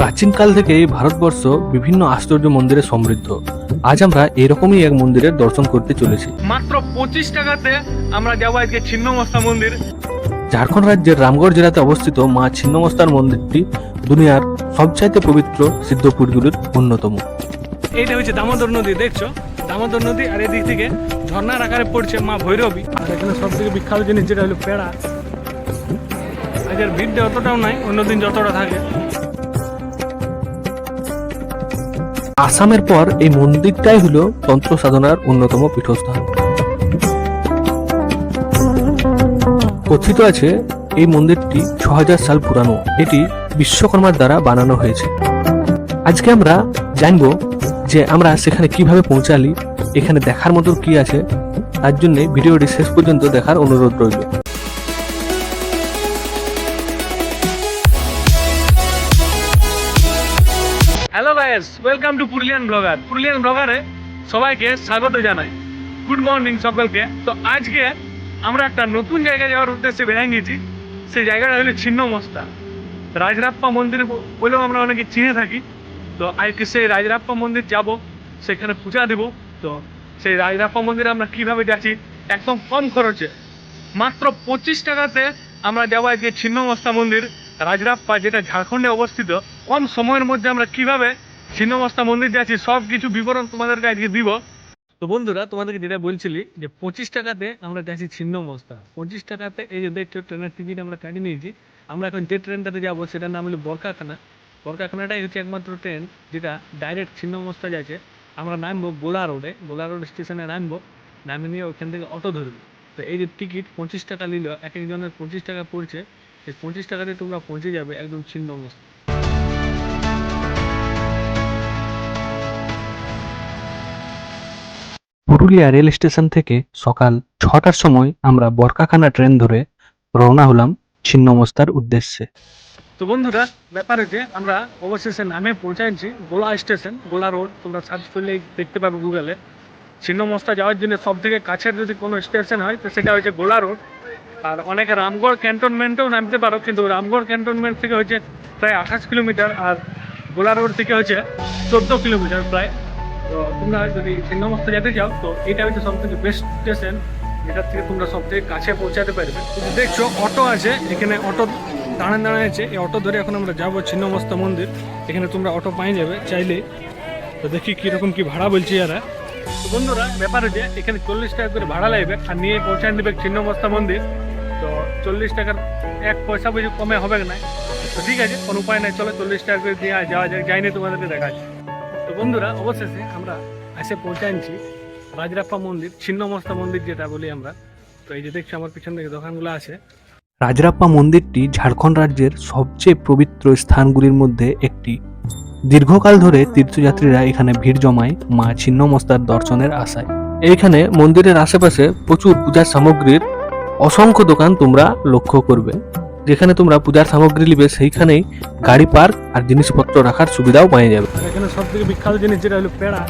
প্রাচীনকাল থেকেই ভারতবর্ষ বিভিন্ন আশ্চর্য মন্দিরে সমৃদ্ধ। আজ আমরা এরকমই এক মন্দিরের দর্শন করতে চলেছি। মাত্র পঁচিশ টাকাতে আমরা যাব আজকে ছিন্নমস্তা মন্দির। ঝাড়খণ্ড রাজ্যের রামগড় জেলাতে অবস্থিত মা ছিন্নমস্তার মন্দিরটি দুনিয়ার সবচাইতে পবিত্র সিদ্ধপুরগুলির অন্যতম। এইটা হচ্ছে দামোদর নদী দেখছ? দামোদর নদী আর এদিক থেকে ঝর্ণার আকারে পড়ছে মা ভৈরবী। আর এখানে সব থেকে বিখ্যাত জিনিস যেটা হলো পেড়া। আজকের ভিড়টা অতটাও নাই অন্যদিন যতটা থাকে। আসামের পর এই মন্দিরটাই হলো তন্ত্র সাধনার অন্যতম পীঠস্থান। কথিত আছে, এই মন্দিরটি ছ হাজার সাল পুরানো। এটি বিশ্বকর্মার দ্বারা বানানো হয়েছে। আজকে আমরা জানব যে আমরা সেখানে কীভাবে পৌঁছালি, এখানে দেখার মতো কি আছে, তার জন্য ভিডিওটি শেষ পর্যন্ত দেখার অনুরোধ রইল। Guys welcome to Purulian blogger Purulian ব্লগারে সবাইকে স্বাগত জানাই। গুড মর্নিং সকলকে। তো আজকে আমরা একটা নতুন জায়গায় যাওয়ার উদ্দেশ্যে বেরিয়ে গেছি। সেই জায়গাটা হলো ছিন্নমস্তা। রাজরাপ্পা মন্দির বলেও আমরা অনেকে চিনে থাকি। তো আজকে সেই রাজরাপ্পা মন্দির যাব, সেখানে পূজা দেব। তো সেই রাজরাপ্পা মন্দিরে আমরা কীভাবে যাচ্ছি, একদম কম খরচে। মাত্র পঁচিশ টাকাতে আমরা যাব আজকে ছিন্নমস্তা মন্দির। রাজরাপ্পা যেটা ঝাড়খণ্ডে অবস্থিত, কম সময়ের মধ্যে আমরা কীভাবে ছিন্নমস্তা মন্দির যাচ্ছি সব কিছু বিবরণ তোমাদেরকে আজকে দিব। তো বন্ধুরা, তোমাদেরকে যেটা বলছিলি যে পঁচিশ টাকাতে আমরা যাচ্ছি ছিন্নমস্তা। পঁচিশ টাকাতে এই যে দেখছ, ট্রেনের টিকিট আমরা কাটিয়ে নিয়েছি। আমরা এখন যে ট্রেনটাতে যাব, সেটার নাম হলো বরকাখানা। বরকাখানাটাই হচ্ছে একমাত্র ট্রেন যেটা ডাইরেক্ট ছিন্নমস্তা যাচ্ছে। আমরা নামবো বোলা রোডে বোলা রোড স্টেশনে নামবো নামে নিয়ে ওখান থেকে অটো ধরবো। তো এই যে টিকিট পঁচিশ টাকা নিল, এক একজনের পঁচিশ টাকা পড়ছে। সেই পঁচিশ টাকাতে তোমরা পৌঁছে যাবে একদম ছিন্নমস্তা। পুরুলিয়া রেল স্টেশন থেকে সকাল ছটার সময় আমরা বরকাখানা ট্রেন ধরে রওনা হলাম ছিন্নমস্তার উদ্দেশ্যে। তো বন্ধুরা, ব্যাপার হচ্ছে আমরা অবশেষে নামে পৌঁছাচ্ছি গোলা স্টেশন, গোলা রোড। তোমরা সার্চ করলেই দেখতে পাবে গুগলে ছিন্নমস্তা যাওয়ার জন্য সব থেকে কাছের যদি কোনো স্টেশন হয়, তো সেটা হচ্ছে গোলা রোড। আর অনেকে রামগড় ক্যান্টনমেন্টেও নামতে পারো, কিন্তু রামগড় ক্যান্টনমেন্ট থেকে হচ্ছে প্রায় আঠাশ কিলোমিটার আর গোলা রোড থেকে হচ্ছে চোদ্দ কিলোমিটার প্রায়। তো তোমরা যদি ছিন্নমস্তা যেতে চাও, তো এটা হচ্ছে সব থেকে বেস্ট স্টেশন যেটার থেকে তোমরা সব থেকে কাছে পৌঁছাতে পারবে। দেখছ, অটো আছে, এখানে অটো দাঁড়ান দাঁড়ায় আছে। এই অটো ধরে এখন আমরা যাব ছিন্নমস্ত মন্দির। এখানে তোমরা অটো পাই যাবে চাইলে। তো দেখি কীরকম কি ভাড়া বলছি এরা। তো বন্ধুরা, ব্যাপার হচ্ছে, এখানে চল্লিশ টাকা করে ভাড়া লাগবে আর নিয়ে পৌঁছায় দেবে ছিন্নমস্তা মন্দির। তো চল্লিশ টাকার এক পয়সা বুঝি কমে হবে না। তো ঠিক আছে, কোনো উপায় নাই, চলো চল্লিশ টাকা করে দিয়ে যাওয়া যায় যাইনি তোমাদেরকে দেখাচ্ছি। বন্ধুরা, অবশেষে আমরা এসে পৌঁছাচ্ছি রাজরাপ্পা মন্দির, ছিন্নমস্তা মন্দির যেটা বলি আমরা। তো এই যে দেখছি, আমার পিছন দিকে দোকানগুলো আছে। রাজরাপ্পা মন্দিরটি ঝাড়খণ্ড রাজ্যের সবচেয়ে পবিত্র স্থানগুলির মধ্যে একটি। দীর্ঘকাল ধরে তীর্থযাত্রীরা এখানে ভিড় জমায় মা ছিন্নমস্তার দর্শনের আশায়। এইখানে মন্দিরের আশেপাশে প্রচুর পূজার সামগ্রীর অসংখ্য দোকান তোমরা লক্ষ্য করবে। যেখানে তোমরা পূজার সামগ্রী নিবে সেইখানেই গাড়ি পার্ক আর জিনিসপত্র রাখার সুবিধাও পাওয়া যাবে। এখানে সব থেকে বিখ্যাত জিনিস যেটা হলো পেড়া।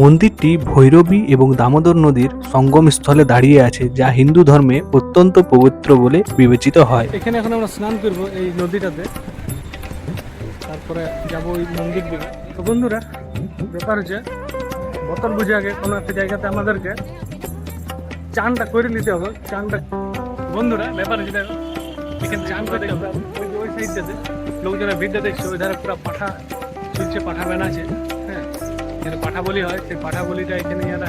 মন্দিরটি ভৈরবী এবং দামোদর নদীর সঙ্গমস্থলে দাঁড়িয়ে আছে যা হিন্দু ধর্মে অত্যন্ত পবিত্র বলে বিবেচিত হয়। এখানে এখন আমরা স্নান করব এই নদীটাতে। তারপরে যাব ওই মন্দির দিকে। তো বন্ধুরা ব্যাপার হচ্ছে বোতল বুঝে আগে কোনো একটা জায়গাতে আমাদেরকে চানটা করে নিতে হবে। চানটা বন্ধুরা, ব্যাপার দেখো, এখানে চান করতে হবে ওই সাইডটাতে লোকজনের ভিড়টা দেখছে, ওই ধারে পুরো পাঠা চলছে, পাঠা বানাচ্ছে হ্যাঁ। এখানে পাঠা বলি হয়, সেই পাঠা বলিটা এখানে এরা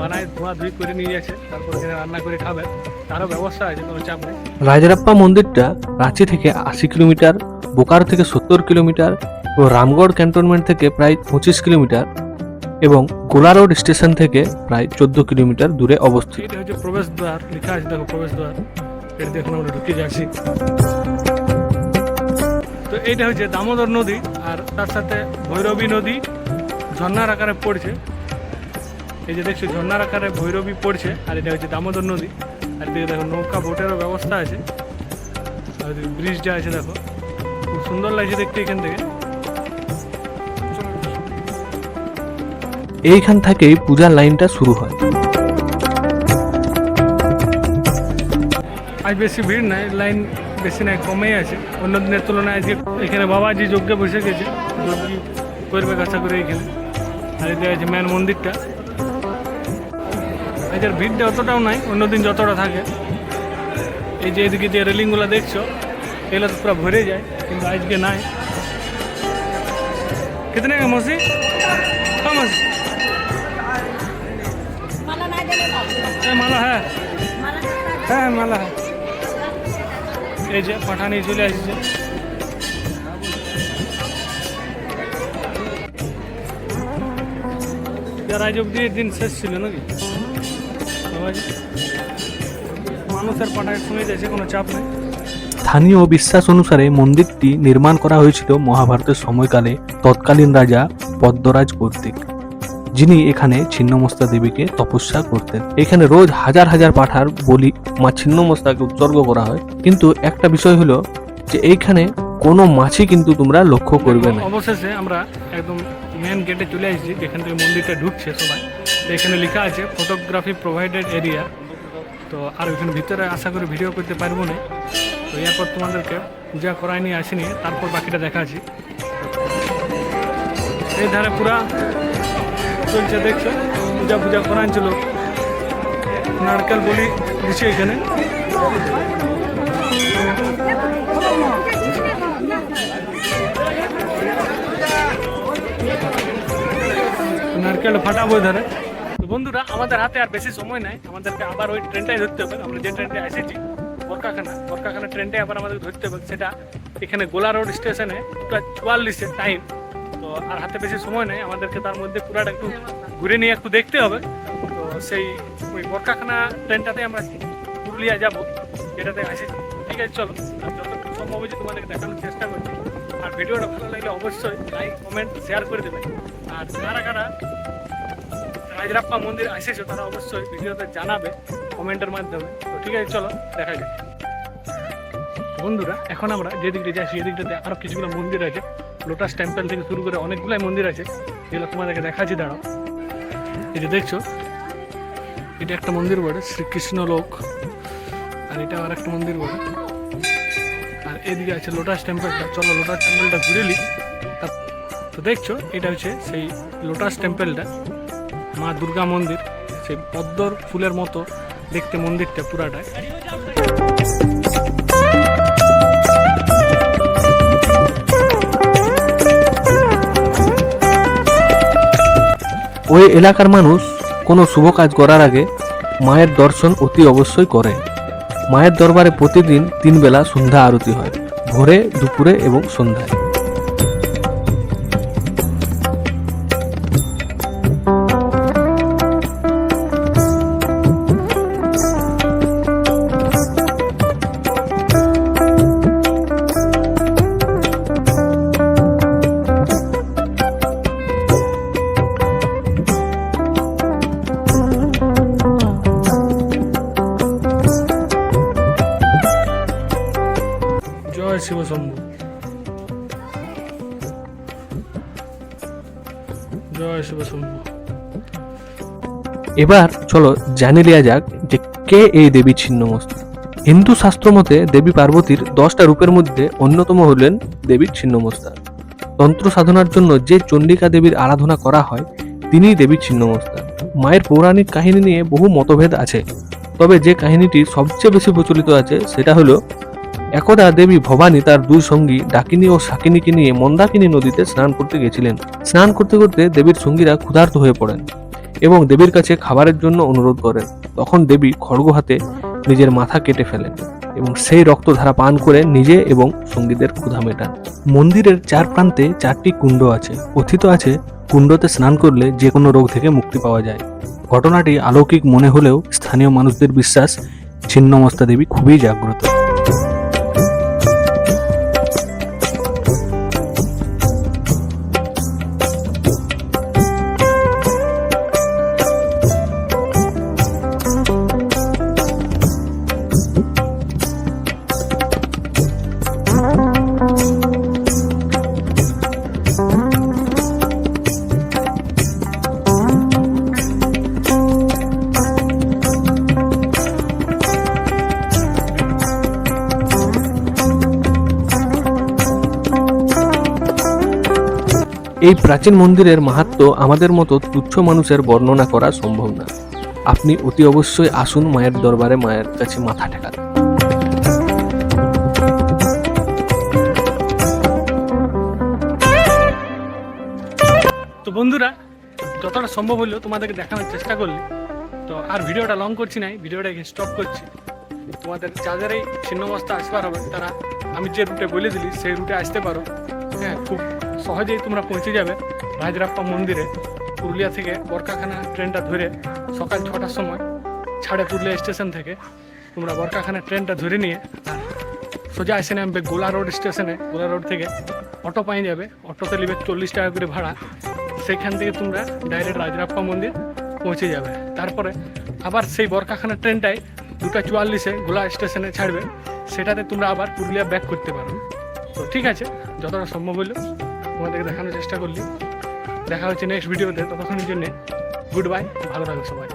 বানায়, ধোয়া ধুই করে নিয়ে যাচ্ছে, তারপর এখানে রান্না করে খাবে। তারও ব্যবস্থা আছে, কোনো চাপ নেই। রাজরাপ্পা মন্দিরটা রাঁচি থেকে আশি কিলোমিটার, বোকারো থেকে সত্তর কিলোমিটার ও রামগড় ক্যান্টনমেন্ট থেকে প্রায় পঁচিশ কিলোমিটার। এবং গোলা রোড স্টেশন থেকে প্রায় চোদ্দ কিলোমিটার দূরে অবস্থিত। এটা হচ্ছে প্রবেশ দ্বার লেখা আছে দেখো প্রবেশ দ্বার এটা দেখুন, আমরা ঢুকে যাচ্ছি। তো এইটা হচ্ছে দামোদর নদী আর তার সাথে ভৈরবী নদী ঝর্ণার আকারে পড়ছে। এই যে দেখছ, ঝর্ণার আকারে ভৈরবী পড়ছে আর এটা হচ্ছে দামোদর নদী। আর এদিকে দেখো নৌকা, বোটেরও ব্যবস্থা আছে। আর ব্রিজটা আছে দেখো। খুব সুন্দর লাগছে দেখতে এখান থেকে। এইখান থেকেই পূজার লাইনটা শুরু হয় আজ বেশি ভিড় নাই লাইন বেশি নাই কমেই আছে অন্য দিনের তুলনায় আজকে এখানে বাবাজি যজ্ঞে বসে গেছে যজ্ঞ করবে আশা করে এখানে আর এদিকে আছে মেন মন্দিরটা আজকের ভিড়টা অতটাও নাই অন্যদিন যতটা থাকে এই যে এদিকে যে রেলিংগুলো দেখছো এগুলো তো পুরো ভরে যায় কিন্তু আজকে নাই कितने का मौसी हाँ मौसी মালা হ্যাঁ। হ্যাঁ মালা হ্যাঁ। এই যে, পাঠানি চলে আসছে। যারা আজ অব্দি দিন শেষ ছিল নাকি? মানুষের পাঠায় শুনে যাচ্ছে, কোনো চাপ নেই। স্থানীয় বিশ্বাস অনুসারে মন্দিরটি নির্মাণ করা হয়েছিল মহাভারতের সময়কালে তৎকালীন রাজা পদ্মরাজ কর্তৃক। যিনি এখানে ছিন্নমস্তা দেবীকে তপস্যা করতেন। এখানে রোজ হাজার হাজার পাঠার বলি মা ছিন্নমস্তাকে উৎসর্গ করা হয়। কিন্তু একটা বিষয় হলো যে এইখানে কোনো মাছই কিন্তু তোমরা লক্ষ্য করবে না। অবশেষে আমরা একদম মেন গেটে চলে আসছি, যেখান থেকে মন্দিরটা ঢুকছে সবাই। এখানে লেখা আছে ফটোগ্রাফি প্রোভাইডেড এরিয়া তো আর ওইখানে ভিতরে আশা করি ভিডিও করতে পারব না। তো এরপর তোমাদেরকে পূজা করাই নিয়ে আসিনি, তারপর বাকিটা দেখা আছে এই ধারে পুরা চলছে দেখছ? পূজা পূজা করান ছিল নারকেল বলি দিচ্ছে এখানে। নারকেল ফাটাবো ধরে বন্ধুরা, আমাদের হাতে আর বেশি সময় নাই। আমাদেরকে আবার ওই ট্রেনটাই ধরতে হবে। আমরা যে ট্রেনটা এসেছি বরকাখানা বরকাখানা ট্রেনটাই আবার আমাদের ধরতে হবে। সেটা এখানে গোলা রোড স্টেশনে প্রায় চুয়াল্লিশের টাইম। আর হাতে বেশি সময় নেই। আমাদেরকে তার মধ্যে পুরাটা একটু ঘুরে নিয়ে একটু দেখতে হবে। তো সেই ওই বরকাখানা ট্রেনটাতে আমরা পুরুলিয়া যাব। যেটাতে এসেছি ঠিক আছে, চলো। যতটুকু সম্ভব হয়েছে তোমাদেরকে দেখানোর চেষ্টা করছি। আর ভিডিওটা ভালো লাগলে অবশ্যই লাইক কমেন্ট শেয়ার করে দেবে। আর কারা কারা রাজরাপ্পা মন্দির এসেছ তারা অবশ্যই ভিডিওতে জানাবে কমেন্টের মাধ্যমে। তো ঠিক আছে, চলো, দেখা যাক। বন্ধুরা, এখন আমরা যে দিকটা যাচ্ছি এদিকটাতে আরও কিছুগুলো মন্দির আছে। লোটাস টেম্পল থেকে শুরু করে অনেকগুলাই মন্দির আছে। যেগুলো তোমাদেরকে দেখাচ্ছি, দাঁড়াও। এই যে দেখছ, এটা একটা মন্দির বটে, শ্রীকৃষ্ণ লোক। আর এটা আর একটা মন্দির বটে। আর এদিকে আছে লোটাস টেম্পলটা চলো লোটাস টেম্পলটা ঘুরে নি। তো দেখছ, এটা হচ্ছে সেই লোটাস টেম্পলটা মা দুর্গা মন্দির, সেই পদ্মর ফুলের মতো দেখতে মন্দিরটা পুরাটায়। ওই এলাকার মানুষ কোনো শুভ কাজ করার আগে মায়ের দর্শন অতি অবশ্যই করে। মায়ের দরবারে প্রতিদিন তিন বেলা সন্ধ্যা আরতি হয়, ভোরে, দুপুরে এবং সন্ধ্যায়। জয় শিব শম্ভু। জয় এবার চলো জানি লিয়া যাক যে কে এই দেবী ছিন্নমস্তা হিন্দু শাস্ত্র মতে দেবী পার্বতীর দশটা রূপের মধ্যে অন্যতম হলেন দেবী ছিন্নমস্তা তন্ত্র সাধনার জন্য যে চণ্ডিকা দেবীর আরাধনা করা হয়, তিনিই দেবী ছিন্নমস্তা মায়ের পৌরাণিক কাহিনী নিয়ে বহু মতভেদ আছে, তবে যে কাহিনীটি সবচেয়ে বেশি প্রচলিত আছে সেটা হলো একদা দেবী ভবানী তার দুই সঙ্গী ডাকিনী ও শাকিনীকে নিয়ে মন্দাকিনী নদীতে স্নান করতে গেছিলেন। স্নান করতে করতে দেবীর সঙ্গীরা ক্ষুধার্ত হয়ে পড়েন এবং দেবীর কাছে খাবারের জন্য অনুরোধ করেন। তখন দেবী খড়গ হাতে নিজের মাথা কেটে ফেলেন এবং সেই রক্তধারা পান করে নিজে এবং সঙ্গীদের ক্ষুধা মেটান। মন্দিরের চার প্রান্তে চারটি কুণ্ড আছে। কথিত আছে, কুণ্ডতে স্নান করলে যে কোনো রোগ থেকে মুক্তি পাওয়া যায়। ঘটনাটি অলৌকিক মনে হলেও স্থানীয় মানুষদের বিশ্বাস ছিন্নমস্তা দেবী খুবই জাগ্রত। এই প্রাচীন মন্দিরের মাহাত্ম্য আমাদের মতো তুচ্ছ মানুষের বর্ণনা করা সম্ভব না। আপনি অতি অবশ্যই আসুন মায়ের দরবারে মায়ের কাছে মাথা ঠেকাতে। তো বন্ধুরা, যতটা সম্ভব হলো তোমাদেরকে দেখানোর চেষ্টা করলি। তো আর ভিডিওটা লং করছি নাই, ভিডিওটা স্টপ করছি। তোমাদের যাদের এই ছিন্নমস্তা আসবার হবে তারা আমি যে রুটে বলে দিলি, সেই রুটে আসতে পারো। হ্যাঁ খুব সহজেই তোমরা পৌঁছে যাবে রাজরাপ্পা মন্দিরে। পুরুলিয়া থেকে বরকাখানা ট্রেনটা ধরে সকাল ছটার সময় ছাড়ে পুরুলিয়া স্টেশন থেকে। তোমরা বরকাখানা ট্রেনটা ধরে নিয়ে সোজা এসে নামবে গোলা রোড স্টেশনে। গোলা রোড থেকে অটো পাই যাবে। অটোতে নেবে চল্লিশ টাকা করে ভাড়া। সেখান থেকে তোমরা ডাইরেক্ট রাজরাপ্পা মন্দির পৌঁছে যাবে। তারপরে আবার সেই বরকাখানা ট্রেনটাই দুটা চুয়াল্লিশে গোলা স্টেশনে ছাড়বে। সেটাতে তোমরা আবার পুরুলিয়া ব্যাক করতে পারো। তো ঠিক আছে, যতটা সম্ভব হলো। তোমাদেরকে দেখানোর চেষ্টা করলি। দেখা হচ্ছে নেক্সট ভিডিওতে ততক্ষণের জন্যে গুড বাই ভালো থাকো সবাই।